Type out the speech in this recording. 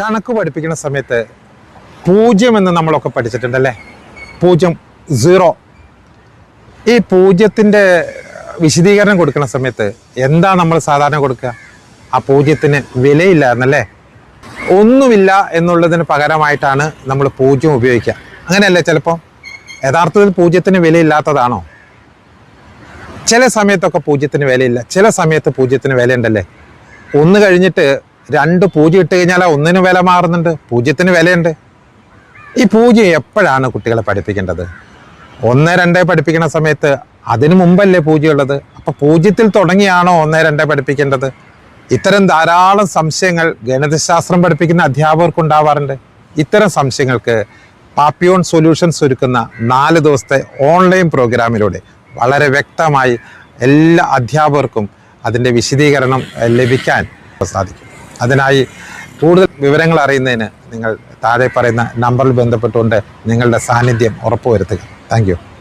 കണക്ക് പഠിപ്പിക്കുന്ന സമയത്ത് പൂജ്യം എന്ന് നമ്മളൊക്കെ പഠിച്ചിട്ടുണ്ടല്ലേ? പൂജ്യം സീറോ. ഈ പൂജ്യത്തിന്റെ വിശദീകരണം കൊടുക്കുന്ന സമയത്ത് എന്താ നമ്മൾ സാധാരണ കൊടുക്കുക? ആ പൂജ്യത്തിന് വിലയില്ല എന്നല്ലേ ഒന്നുമില്ല എന്നുള്ളതിന് പകരമായിട്ടാണ് നമ്മൾ പൂജ്യം ഉപയോഗിക്കുക. അങ്ങനെയല്ലേ ചിലപ്പോൾ യഥാർത്ഥത്തിൽ പൂജ്യത്തിന് വിലയില്ലാത്തതാണോ? ചില സമയത്തൊക്കെ പൂജ്യത്തിന് വിലയില്ല. ചില സമയത്ത് പൂജ്യത്തിന് വിലയുണ്ടല്ലേ? ഒന്ന് കഴിഞ്ഞിട്ട് രണ്ട് പൂജ്യം ഇട്ട് കഴിഞ്ഞാൽ ഒന്നിന് വില മാറുന്നുണ്ട്. പൂജ്യത്തിന് വിലയുണ്ട്. ഈ പൂജ്യം എപ്പോഴാണ് കുട്ടികളെ പഠിപ്പിക്കേണ്ടത്? ഒന്ന് രണ്ട് പഠിപ്പിക്കുന്ന സമയത്ത് അതിനു മുമ്പല്ലേ പൂജ്യം ഉള്ളത് അപ്പൊ പൂജ്യത്തിൽ തുടങ്ങിയാണോ ഒന്ന് രണ്ട് പഠിപ്പിക്കേണ്ടത്? ഇത്തരം ധാരാളം സംശയങ്ങൾ ഗണിതശാസ്ത്രം പഠിപ്പിക്കുന്ന അധ്യാപകർക്ക് ഉണ്ടാവാറുണ്ട്. ഇത്തരം സംശയങ്ങൾക്ക് പാപ്പിയോൺ സൊല്യൂഷൻസ് ഒരുക്കുന്ന നാല് ദിവസത്തെ ഓൺലൈൻ പ്രോഗ്രാമിലൂടെ വളരെ വ്യക്തമായി എല്ലാ അധ്യാപകർക്കും അതിന്റെ വിശദീകരണം ലഭിക്കാൻ സാധിക്കും. അതിനായി കൂടുതൽ വിവരങ്ങൾ അറിയുന്നതിന് നിങ്ങൾ താഴെ പറയുന്ന നമ്പറിൽ ബന്ധപ്പെട്ടുകൊണ്ട് നിങ്ങളുടെ സാന്നിധ്യം ഉറപ്പുവരുത്തുക. താങ്ക്